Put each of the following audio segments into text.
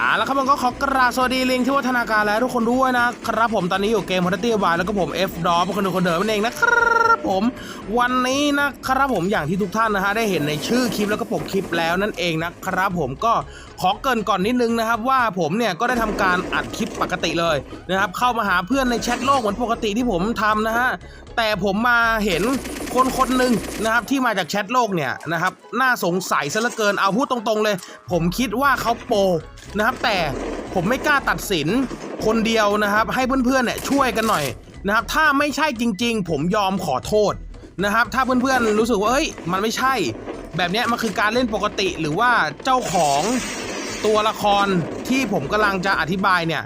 อ่าแล้วครับมันก็ขอกราบสวัสดีลิงที่วัฒนาการและทุกคนด้วยนะครับผมตอนนี้อยู่เกม h o t ตี้บายแล้วก็ผม F ดอเป็นคนดูคนเดิมนั่นเองนะครับ ผม วันนี้นะครับผมอย่างที่ทุกท่านนะฮะได้เห็นในชื่อคลิปแล้วก็ปกคลิปแล้วนั่นเองนะครับผมก็ขอเกินก่อนนิดนึงนะครับ ว่าผมเนี่ยก็ได้ทำการอัดคลิปปกติเลยนะครับเข้ามาหาเพื่อนในแชทโลกเหมือนปกติที่ผมทำนะฮะแต่ผมมาเห็นคนคนหนึ่งนะครับที่มาจากแชทโลกเนี่ยนะครับน่าสงสัยซะเหลือเกินเอาพูดตรงๆเลย ผมคิดว่าเขาโปนะครับแต่ผมไม่กล้าตัดสินคนเดียวนะครับ ให้เพื่อนๆเนี่ยช่วยกันหน่อย นะครับถ้าไม่ใช่จริง ๆ ผมยอมขอโทษนะครับ ถ้าเพื่อนๆรู้สึกว่าเฮ้ยมันไม่ใช่ แบบนี้มันคือการเล่นปกติหรือว่าเจ้าของตัวละครที่ผมกำลังจะอธิบายเนี่ย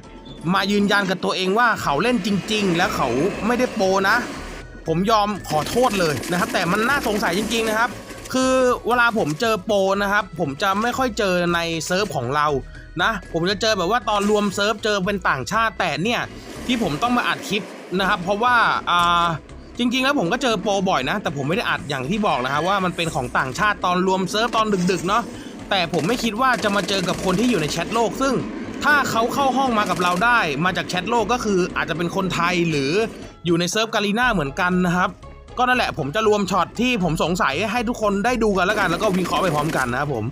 มายืนยันกับตัวเองว่าเขาเล่นจริง ๆ แล้วเขาไม่ได้โปนะ ผมยอมขอโทษเลยนะครับ แต่มันน่าสงสัยจริง ๆ นะครับ คือเวลาผมเจอโปนะครับ ผมจะไม่ค่อยเจอในเซิร์ฟของเรานะ ผมจะเจอแบบว่าตอนรวมเซิร์ฟเจอเป็นต่างชาติแต่เนี่ย ที่ผมต้องมาอัดคลิปนะครับ เพราะว่าอ่าจริง ๆ แล้วผมก็เจอโปรบ่อยนะ แต่ผมไม่ได้อัดอย่างที่บอกนะครับว่ามันเป็นของต่างชาติตอนรวมเซิร์ฟตอนดึกๆเนาะแต่ผมไม่คิดว่าจะมาเจอกับคนที่อยู่ในแชทโลก ซึ่งถ้าเขาเข้าห้องมากับเราได้ มาจากแชทโลกก็คืออาจจะเป็นคนไทยหรืออยู่ในเซิร์ฟกาลีนาเหมือนกันนะครับ ก็นั่นแหละผมจะรวมช็อตที่ผมสงสัยให้ทุกคนได้ดูกันแล้วกัน แล้วก็วิเคราะห์ไปพร้อมกันนะครับผม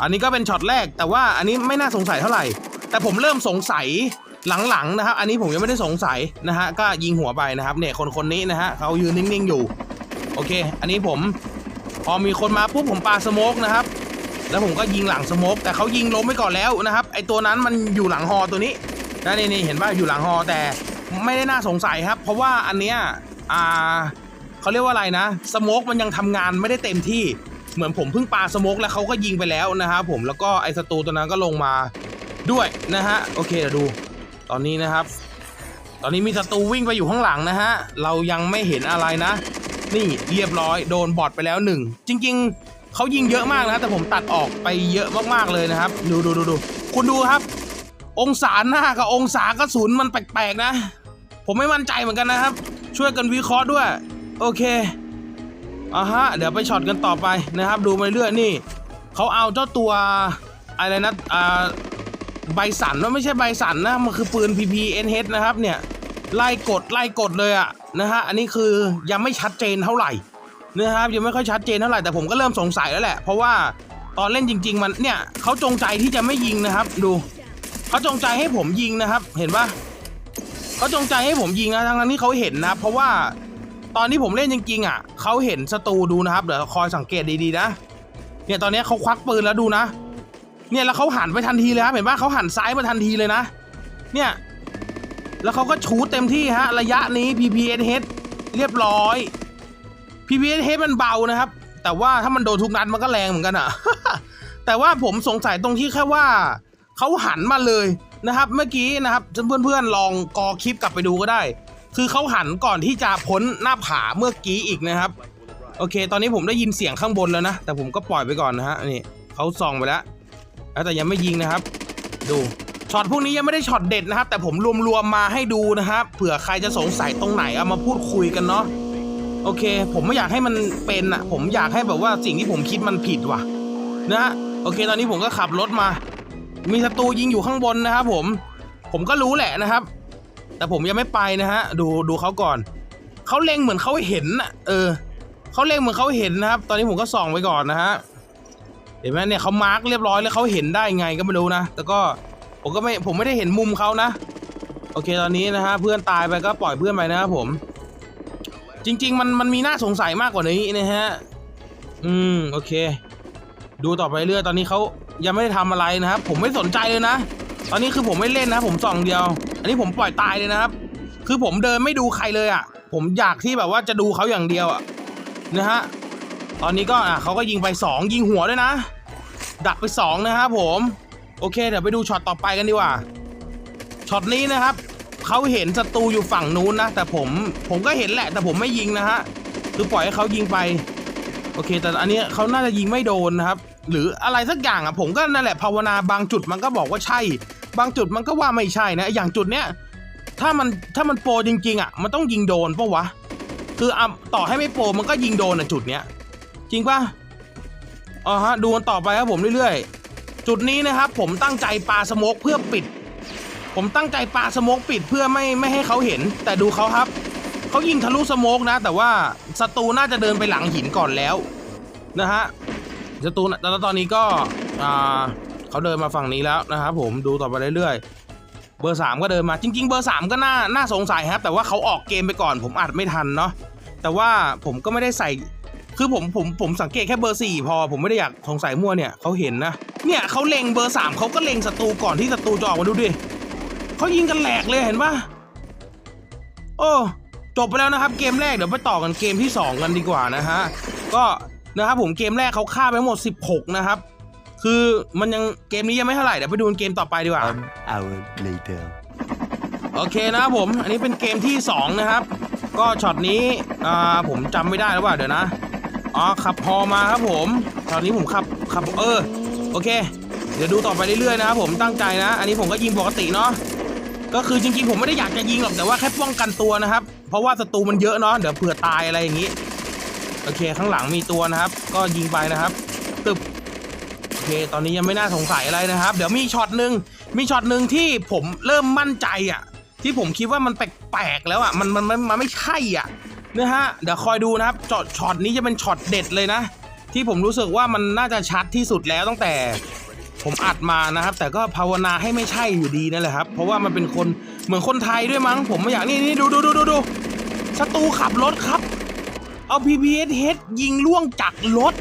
อันนี้ก็เป็นช็อตแรกแต่ว่าอันนี้ไม่น่าสงสัยเท่าไหร่ แต่ผมเริ่มสงสัย หลังๆนะครับ อันนี้ผมยังไม่ได้สงสัยนะฮะก็ยิงหัวไปนะครับเนี่ยคนคนนี้นะฮะเขายืนนิ่งๆอยู่ โอเค อันนี้ผมพอมีคนมาปุ๊บผมปาสโมกนะครับ แล้วผมก็ยิงหลังสโมกแต่เขายิงล้มไปก่อนแล้วนะครับไอตัวนั้นมันอยู่หลังฮอตัวนี้นะนี่นี่เห็นว่าอยู่หลังฮอแต่ไม่ได้น่าสงสัยครับ เพราะว่าอันเนี้ยอ่าเขาเรียกว่าอะไรนะสโมกมันยังทำงานไม่ได้เต็มที่เหมือนผมเพิ่งปาสโมกแล้วเขาก็ยิงไปแล้วนะครับผมแล้วก็ไอศัตรูตัวนั้นก็ลงมาด้วยนะฮะโอเคเดี๋ยวดู ตอนนี้นะครับ ตอนนี้มีศัตรูวิ่งไปอยู่ข้างหลังนะฮะ เรายังไม่เห็นอะไรนะ นี่เรียบร้อยโดนบอดไปแล้วหนึ่ง จริง ๆ เขายิงเยอะมากนะ แต่ผมตัดออกไปเยอะมากๆเลยนะครับ ดูดูดูดูคุณดูครับ องศาหน้ากับองศากระสุนมันแปลกๆนะ ผมไม่มั่นใจเหมือนกันนะครับ ช่วยกันวิเคราะห์ด้วย โอเคอ่าฮะ เดี๋ยวไปช็อตกันต่อไปนะครับ ดูไปเรื่อยนี่ เขาเอาเจ้าตัวอะไรนะ อ่า ใบสันว่าไม่ใช่ใบสันนะมันคือปืน PPNH นะครับเนี่ยไล่กดไล่กดเลยอะนะฮะอันนี้คือยังไม่ชัดเจนเท่าไหร่นะครับยังไม่ค่อยชัดเจนเท่าไหร่แต่ผมก็เริ่มสงสัยแล้วแหละ เพราะว่าตอนเล่นจริง ๆ มันเนี่ยเขาจงใจที่จะไม่ยิงนะครับ ดูเขาจงใจให้ผมยิงนะครับ เห็นปะเขาจงใจให้ผมยิงนะทั้งนั้นที่เขาเห็นนะเพราะว่าตอนที่ผมเล่นจริงๆอะเขาเห็นศัตรูดูนะครับเดี๋ยวคอยสังเกตดีๆนะเนี่ยตอนนี้เขาควักปืนแล้วดูนะ เนี่ยแล้วเขาหันไปทันทีเลยครับเห็นปะเขาหันซ้ายมาทันทีเลยนะ เนี่ยแล้วเขาก็ชูเต็มที่ฮะระยะนี้ PPSH เรียบร้อย PPSH มันเบานะครับ แต่ว่าถ้ามันโดนทุกนัดมันก็แรงเหมือนกันอะแต่ว่าผมสงสัยตรงที่แค่ว่าเขาหันมาเลยนะครับ เมื่อกี้นะครับเพื่อนๆลองกอคลิปกลับไปดูก็ได้ คือเขาหันก่อนที่จะพ้นหน้าผาเมื่อกี้อีกนะครับ โอเค ตอนนี้ผมได้ยินเสียงข้างบนแล้วนะ แต่ผมก็ปล่อยไปก่อนนะฮะนี่เขาส่องไปแล้ว แล้วแต่ยังไม่ยิงนะครับ ดูช็อตพวกนี้ยังไม่ได้ช็อตเด็ดนะครับ แต่ผมรวมๆมาให้ดูนะครับเผื่อใครจะสงสัยตรงไหนเอามาพูดคุยกันเนาะโอเค ผมไม่อยากให้มันเป็นอะผมอยากให้แบบว่าสิ่งที่ผมคิดมันผิดว่ะนะฮะโอเค ตอนนี้ผมก็ขับรถมา มีศัตรูยิงอยู่ข้างบนนะครับผม ผมก็รู้แหละนะครับ แต่ผมยังไม่ไปนะฮะ ดูดูเขาก่อน เขาเล็งเหมือนเขาเห็นน่ะเออเขาเล็งเหมือนเขาเห็นนะครับ ตอนนี้ผมก็ส่องไปก่อนนะฮะ เห็นไหมเนี่ยเขามาร์กเรียบร้อยแล้วเขาเห็นได้ไงก็ไม่รู้นะ แต่ก็ผมก็ไม่ผมไม่ได้เห็นมุมเขานะ โอเคตอนนี้นะฮะเพื่อนตายไปก็ปล่อยเพื่อนไปนะครับผม จริง ๆ มันมันมีน่าสงสัยมากกว่านี้นะฮะอืมโอเค ดูต่อไปเรื่อยตอนนี้เขายังไม่ได้ทำอะไรนะครับ ผมไม่สนใจเลยนะ ตอนนี้คือผมไม่เล่นนะผมส่องเดียว อันนี้ผมปล่อยตายเลยนะครับ คือผมเดินไม่ดูใครเลยอะ ผมอยากที่แบบว่าจะดูเขาอย่างเดียวอะนะฮะ ตอนนี้ก็อะเขาก็ยิงไปสองยิงหัวด้วยนะ ดักไปสองนะครับผม โอเค เดี๋ยวไปดูช็อตต่อไปกันดีกว่าช็อตนี้นะครับเขาเห็นศัตรูอยู่ฝั่งนู้นนะ แต่ผมผมก็เห็นแหละ แต่ผมไม่ยิงนะฮะคือปล่อยให้เขายิงไป โอเค แต่อันนี้เขาน่าจะยิงไม่โดนนะครับ หรืออะไรสักอย่างอะผมก็นั่นแหละภาวนาบางจุดมันก็บอกว่าใช่ บางจุดมันก็ว่าไม่ใช่นะ อย่างจุดเนี้ยถ้ามันถ้ามันโปรจริงๆอะมันต้องยิงโดนปะวะคืออะต่อให้ไม่โปรมันก็ยิงโดนอะจุดเนี้ย จริงปะอ๋อฮะดูกันต่อไปครับผมเรื่อยๆ จุดนี้นะครับผมตั้งใจปาสโมกเพื่อปิด ผมตั้งใจปาสโมกปิดเพื่อไม่ไม่ให้เขาเห็น แต่ดูเขาครับเขายิงทะลุสโมกนะ แต่ว่าศัตรูน่าจะเดินไปหลังหินก่อนแล้วนะฮะศัตรูแล้วตอนนี้ก็อ่าเขาเดินมาฝั่งนี้แล้วนะครับผมดูต่อไปเรื่อยๆ เบอร์สามก็เดินมาจริง ๆ เบอร์สามก็น่าน่าสงสัยครับ แต่ว่าเขาออกเกมไปก่อน ผมอัดไม่ทันเนาะแต่ว่าผมก็ไม่ได้ใส่ คือผมผมผมสังเกตแค่เบอร์สี่พอผมไม่ได้อยากสงสัยมั่วเนี่ยเขาเห็นนะเนี่ยเขาเล็งเบอร์สามเขาก็เล็งศัตรูก่อนที่ศัตรูจะออกมาดูดิเขายิงกันแหลกเลยเห็นปะโอ้จบไปแล้วนะครับเกมแรกเดี๋ยวไปต่อกันเกมที่สองกันดีกว่านะฮะก็นะครับผมเกมแรกเขาฆ่าไปทั้งหมด 16 นะครับ คือมันยังเกมนี้ยังไม่เท่าไหร่เดี๋ยวไปดูเกมต่อไปดีกว่า One hour later. โอเคนะครับผม อันนี้เป็นเกมที่ 2 นะครับ ก็ช็อตนี้อ่าผมจำไม่ได้แล้วว่าเดี๋ยวนะ อ๋อขับพอมาครับผมตอนนี้ผมขับขับเออโอเค เดี๋ยวดูต่อไปเรื่อยๆนะครับผมตั้งใจนะ อันนี้ผมก็ยิงปกติเนาะก็คือจริงๆผมไม่ได้อยากจะยิงหรอกแต่ว่าแค่ป้องกันตัวนะครับ เพราะว่าศัตรูมันเยอะเนาะเดี๋ยวเผื่อตายอะไรอย่างนี้โอเคข้างหลังมีตัวนะครับ ก็ยิงไปนะครับตึบโอเค ตอนนี้ยังไม่น่าสงสัยอะไรนะครับ เดี๋ยวมีช็อตหนึ่งมีช็อตหนึ่งที่ผมเริ่มมั่นใจอะ ที่ผมคิดว่ามันแปลกๆแล้วอะมันมันมันมันไม่ใช่อะ นะฮะเดี๋ยวคอยดูนะครับจอดช็อตนี้จะเป็นช็อตเด็ดเลยนะ ที่ผมรู้สึกว่ามันน่าจะชัดที่สุดแล้วตั้งแต่ผมอัดมานะครับ แต่ก็ภาวนาให้ไม่ใช่อยู่ดีนั่นแหละครับ เพราะว่ามันเป็นคนเหมือนคนไทยด้วยมั้ง ผมไม่อยากนี่นี่ดูดูดูดูดูศัตรูขับรถครับ เอา PPSH ยิงล่วงจากรถ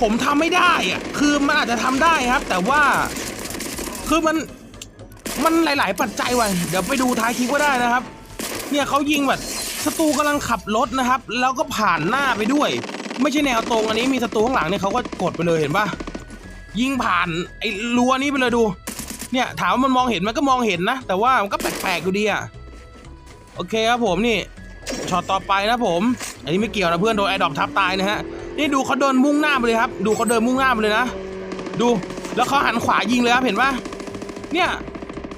ผมทำไม่ได้อะคือมันอาจจะทำได้ครับ แต่ว่าคือมันมันหลาย ๆ ปัจจัยว่ะเดี๋ยวไปดูท้ายคลิปก็ได้นะครับ เนี่ยเขายิงแบบ ศัตรูกำลังขับรถนะครับ แล้วก็ผ่านหน้าไปด้วย ไม่ใช่แนวตรงอันนี้มีศัตรูข้างหลังเนี่ยเขาก็กดไปเลยเห็นปะยิงผ่านไอ้รั้วนี้ไปเลยดู เนี่ยถามว่ามันมองเห็นมันก็มองเห็นนะ แต่ว่ามันก็แปลกๆอยู่ดีอะโอเคครับผมนี่ช็อตต่อไปนะผม อันนี้ไม่เกี่ยวนะเพื่อนโดนไอ้ดอปทับตายนะฮะนี่ดูเขาเดินมุ่งหน้าไปเลยครับ ดูเขาเดินมุ่งหน้าไปเลยนะ ดูแล้วเขาหันขวายิงเลยครับเห็นปะเนี่ย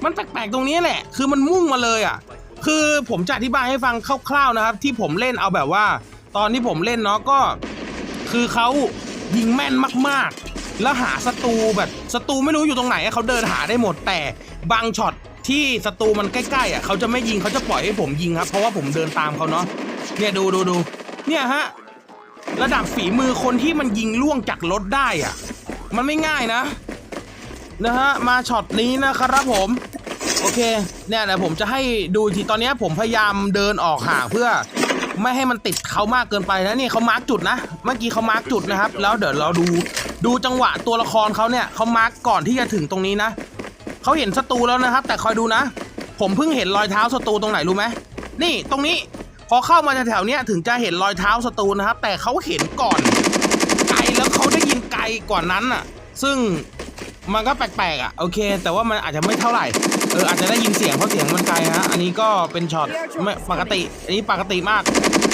มันแปลกๆตรงนี้แหละ คือมันมุ่งมาเลยอะ คือผมจะอธิบายให้ฟังคร่าวๆนะครับ ที่ผมเล่นเอาแบบว่า ตอนที่ผมเล่นเนาะก็ คือเขายิงแม่นมากๆ แล้วหาศัตรูแบบศัตรูไม่รู้อยู่ตรงไหนเขาเดินหาได้หมดแต่บางช็อตที่ศัตรูมันใกล้ๆอะเขาจะไม่ยิงเขาจะปล่อยให้ผมยิงครับ เพราะว่าผมเดินตามเขาเนาะเนี่ยดูดูดูเนี่ยฮะระดับฝีมือคนที่มันยิงล่วงจากรถได้อะ มันไม่ง่ายนะนะฮะมาช็อตนี้นะครับผม โอเคเนี่ยแหละผมจะให้ดูทีตอนนี้ผมพยายามเดินออกห่างเพื่อ ไม่ให้มันติดเขามากเกินไปนะนี่เขามาร์กจุดนะ เมื่อกี้เขามาร์กจุดนะครับ แล้วเดี๋ยวเราดูดูจังหวะตัวละครเขาเนี่ยเขามาร์กก่อนที่จะถึงตรงนี้นะเขาเห็นศัตรูแล้วนะครับ แต่คอยดูนะ ผมเพิ่งเห็นรอยเท้าศัตรูตรงไหนรู้ไหมนี่ตรงนี้พอเข้ามาแถวๆเนี้ยถึงจะเห็นรอยเท้าศัตรูนะครับ แต่เขาเห็นก่อนไกลแล้วเขาได้ยินไกลกว่านั้นอะ ซึ่งมันก็แปลกๆอะโอเค แต่ว่ามันอาจจะไม่เท่าไหร่ เอออาจจะได้ยินเสียงเพราะเสียงมันไกลฮะอันนี้ก็เป็นช็อตไม่ปกติ อันนี้ปกติมาก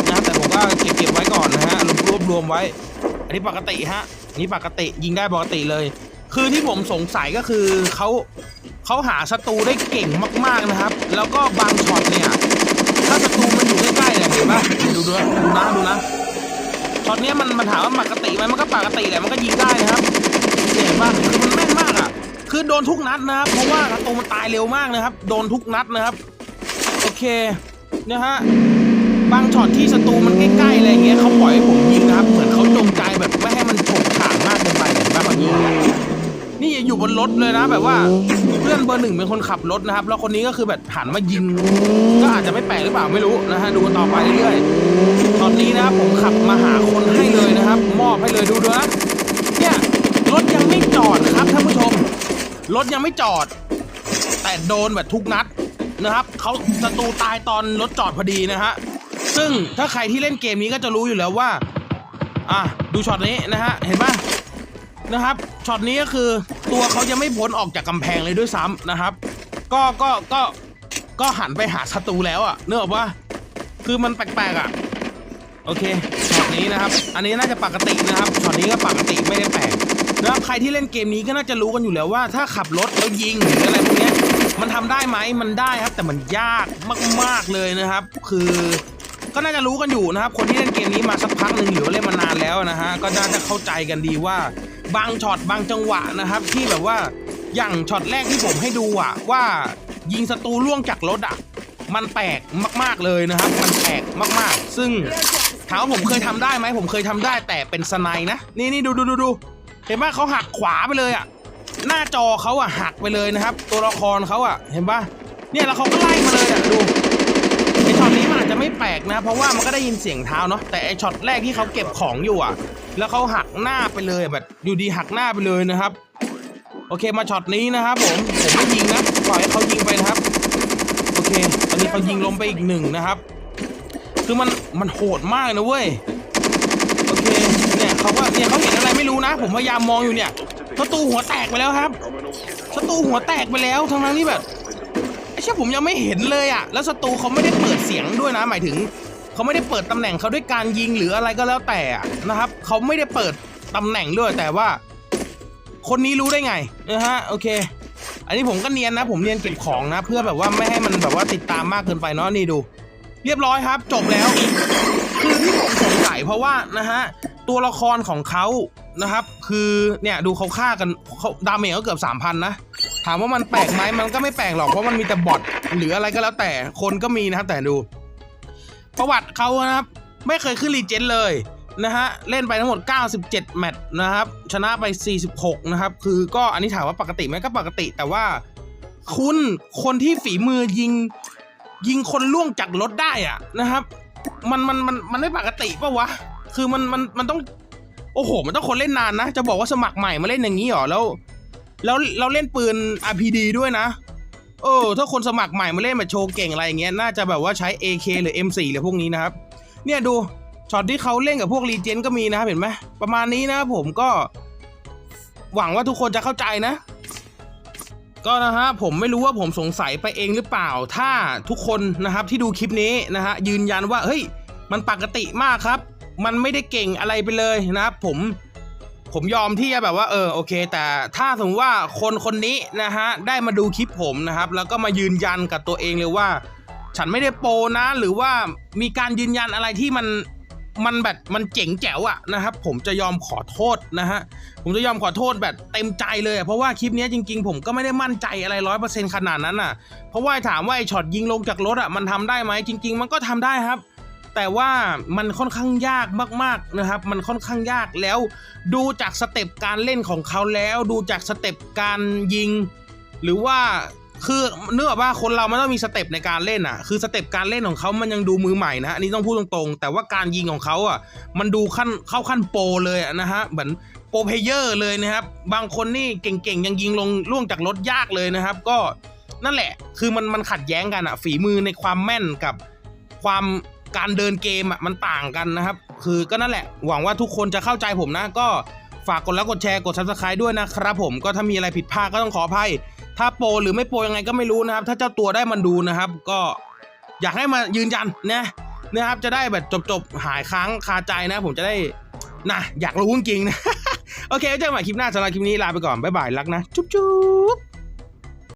นะแต่ผมก็เก็บเก็บไว้ก่อนนะฮะรวบรวบรวมไว้ อันนี้ปกติฮะอันนี้ปกติยิงได้ปกติเลย คือที่ผมสงสัยก็คือเขาเขาหาศัตรูได้เก่งมาก ๆนะครับ แล้วก็บางช็อตเนี่ยถ้าศัตรูมันอยู่ใกล้ๆเนี่ยเห็นปะดูดูดูนะดูนะช็อตเนี้ยมันมันถามว่าปกติไหมมันก็ปกติแหละมันก็ยิงได้นะครับเห็นปะคือมันแม่นมากอะ คือโดนทุกนัดนะครับ เพราะว่าศัตรูมันตายเร็วมากนะครับ โดนทุกนัดนะครับ โอเคนะฮะบางช็อตที่ศัตรูมันใกล้ๆอะไรเงี้ยเขาปล่อยให้ผมยิงนะครับ เหมือนเขาจงใจแบบไม่ให้มันโฉกฉางมากเกินไปเห็นปะเขายิงอะนี่อยู่บนรถเลยนะแบบว่าเพื่อนเบอร์หนึ่งเป็นคนขับรถนะครับ แล้วคนนี้ก็คือแบบหันมายิง ก็อาจจะไม่แปลกหรือเปล่าไม่รู้นะฮะดูกันต่อไปเรื่อยๆตอนนี้นะครับผมขับมาหาคนให้เลยนะครับ มอบให้เลยดูดูนะเนี่ยรถยังไม่จอดครับท่านผู้ชม รถยังไม่จอด แต่โดนแบบทุกนัดนะครับเขาศัตรูตายตอนรถจอดพอดีนะฮะซึ่งถ้าใครที่เล่นเกมนี้ก็จะรู้อยู่แล้วว่า อะดูช็อตนี้นะฮะเห็นปะนะครับช็อตนี้ก็คือตัวเขายังไม่พ้นออกจากกำแพงเลยด้วยซ้ำนะครับ ก็ก็ก็ก็หันไปหาศัตรูแล้วอะเนกออกปะคือมันแปลกๆอะโอเคช็อตนี้นะครับ อันนี้น่าจะปกตินะครับช็อตนี้ก็ปกติไม่ได้แปลก นะใครที่เล่นเกมนี้ก็น่าจะรู้กันอยู่แล้วว่า ถ้าขับรถแล้วยิงหรืออะไรพวกนี้มันทำได้ไหมมันได้ครับ แต่มันยากมากๆเลยนะครับ คือก็น่าจะรู้กันอยู่นะครับ คนที่เล่นเกมนี้มาสักพักหนึ่งหรือว่าเล่นมานานแล้วนะฮะก็น่าจะเข้าใจกันดีว่าบางช็อตบางจังหวะนะครับ ที่แบบว่าอย่างช็อตแรกที่ผมให้ดูอะว่ายิงศัตรูล่วงจากรถอะมันแปลกมาก ๆเลยนะครับ มันแปลกมากๆ ซึ่งถามว่าผมเคยทำได้ไหมผมเคยทำได้แต่เป็นสไนนะ นี่นี่ดูดูดูดู เห็นไหมเขาหักขวาไปเลยอะ หน้าจอเขาอะหักไปเลยนะครับ ตัวละครเขาอะ เห็นปะเนี่ยแล้วเขาก็ไล่มาเลยอะดูไอช็อตนี้มันอาจจะไม่แปลกนะ เพราะว่ามันก็ได้ยินเสียงเท้าเนาะแต่ไอช็อตแรกที่เขาเก็บของอยู่อะ แล้วเขาหักหน้าไปเลยแบบอยู่ดีหักหน้าไปเลยนะครับ โอเคมาช็อตนี้นะครับผมผมไม่ยิงนะปล่อยให้เขายิงไปนะครับ โอเคตอนนี้เขายิงลงไปอีกหนึ่งนะครับ คือมันมันโหดมากนะเว้ยโอเคเนี่ยเขาก็เนี่ยเขาเห็น ไม่รู้นะ ผมพยายามมองอยู่เนี่ยศัตรูหัวแตกไปแล้วครับศัตรูหัวแตกไปแล้วทั้งนั้นที่แบบไอ้เชี่ยผมยังไม่เห็นเลยอะแล้วศัตรูเขาไม่ได้เปิดเสียงด้วยนะ หมายถึงเขาไม่ได้เปิดตำแหน่งเขาด้วยการยิงหรืออะไรก็แล้วแต่นะครับเขาไม่ได้เปิดตำแหน่งด้วยแต่ว่า คนนี้รู้ได้ไงนะฮะโอเค อันนี้ผมก็เนียนนะ ผมเนียนเก็บของนะ เพื่อแบบว่าไม่ให้มันแบบว่าติดตามมากเกินไปเนาะนี่ดู เรียบร้อยครับ จบแล้ว คือที่ผมสงสัยเพราะว่านะฮะตัวละครของเขา นะครับ คือเนี่ยดูเขาฆ่ากันเขาดาเมจก็เกือบสามพันนะ ถามว่ามันแปลกไหมมันก็ไม่แปลกหรอกเพราะมันมีแต่บอทหรืออะไรก็แล้วแต่คนก็มีนะครับแต่ดู ประวัติเขานะครับ ไม่เคยขึ้นรีเจนเลยนะฮะเล่นไปทั้งหมด 97 แมตช์นะครับ ชนะไป 46 นะครับ คือก็อันนี้ถามว่าปกติไหมก็ปกติ แต่ว่าคุณคนที่ฝีมือยิง ยิงคนล่วงจากรถได้อะนะครับ มันมันมันมันไม่ปกติปะวะ คือมันมันมันต้อง โอ้โห มันต้องคนเล่นนานนะ จะบอกว่าสมัครใหม่มาเล่นอย่างนี้หรอ แล้ว แล้วเราเล่นปืน RPD ด้วยนะ เออ ถ้าคนสมัครใหม่มาเล่นแบบโชว์เก่งอะไรอย่างเงี้ย น่าจะแบบว่าใช้ AK หรือ M4 หรือพวกนี้นะครับ เนี่ยดู ช็อตที่เขาเล่นกับพวกรีเจนก็มีนะครับเห็นไหม ประมาณนี้นะผมก็ หวังว่าทุกคนจะเข้าใจนะ ก็นะฮะผมไม่รู้ว่าผมสงสัยไปเองหรือเปล่า ถ้าทุกคนนะครับที่ดูคลิปนี้นะฮะยืนยันว่า เฮ้ย มันปกติมากครับ มันไม่ได้เก่งอะไรไปเลยนะครับผมผมยอมที่จะแบบว่าเออโอเค แต่ถ้าสมมติว่าคนคนนี้นะฮะได้มาดูคลิปผมนะครับ แล้วก็มายืนยันกับตัวเองเลยว่า ฉันไม่ได้โปนะ หรือว่ามีการยืนยันอะไรที่มันมันแบบมันเจ๋งแจ๋วอะนะครับ ผมจะยอมขอโทษนะฮะผมจะยอมขอโทษแบบเต็มใจเลย เพราะว่าคลิปนี้จริง ๆ ผมก็ไม่ได้มั่นใจอะไรร้อยเปอร์เซ็นต์ขนาดนั้นอะเพราะว่าถามว่าไอ้ช็อตยิงลงจากรถอะมันทำได้ไหมจริง ๆ มันก็ทำได้ครับ แต่ว่ามันค่อนข้างยากมากๆนะครับ มันค่อนข้างยากแล้ว ดูจากสเต็ปการเล่นของเขาแล้ว ดูจากสเต็ปการยิง หรือว่าคือเนื่องว่าคนเรามันต้องมีสเต็ปในการเล่นอะ คือสเต็ปการเล่นของเขามันยังดูมือใหม่นะอันนี้ต้องพูดตรงๆ แต่ว่าการยิงของเขาอะ มันดูขั้นเข้าขั้นโปรเลยะนะฮะเหมือนโปรเพเยอร์เลยนะครับ บางคนนี่เก่งๆ ยังยิงลงล่วงจากรถยากเลยนะครับ ก็นั่นแหละ คือมันมันขัดแย้งกันอะ ฝีมือในความแม่นกับความ การเดินเกมอะมันต่างกันนะครับ คือก็นั่นแหละ หวังว่าทุกคนจะเข้าใจผมนะ ก็ฝากกดไลค์กดแชร์กด subscribe ด้วยนะครับผมก็ถ้ามีอะไรผิดพลาดก็ต้องขออภัย ถ้าโปรหรือไม่โปรยังไงก็ไม่รู้นะครับ ถ้าเจ้าตัวได้มันดูนะครับ ก็อยากให้มายืนยันนะนะครับจะได้แบบจบๆหายค้างคาใจนะ ผมจะได้นะอยากรู้จริงๆนะโอเคเจอกันใหม่คลิปหน้าสำหรับคลิปนี้ลาไปก่อนบ๊ายบายรักนะ จุ๊บจุ๊บ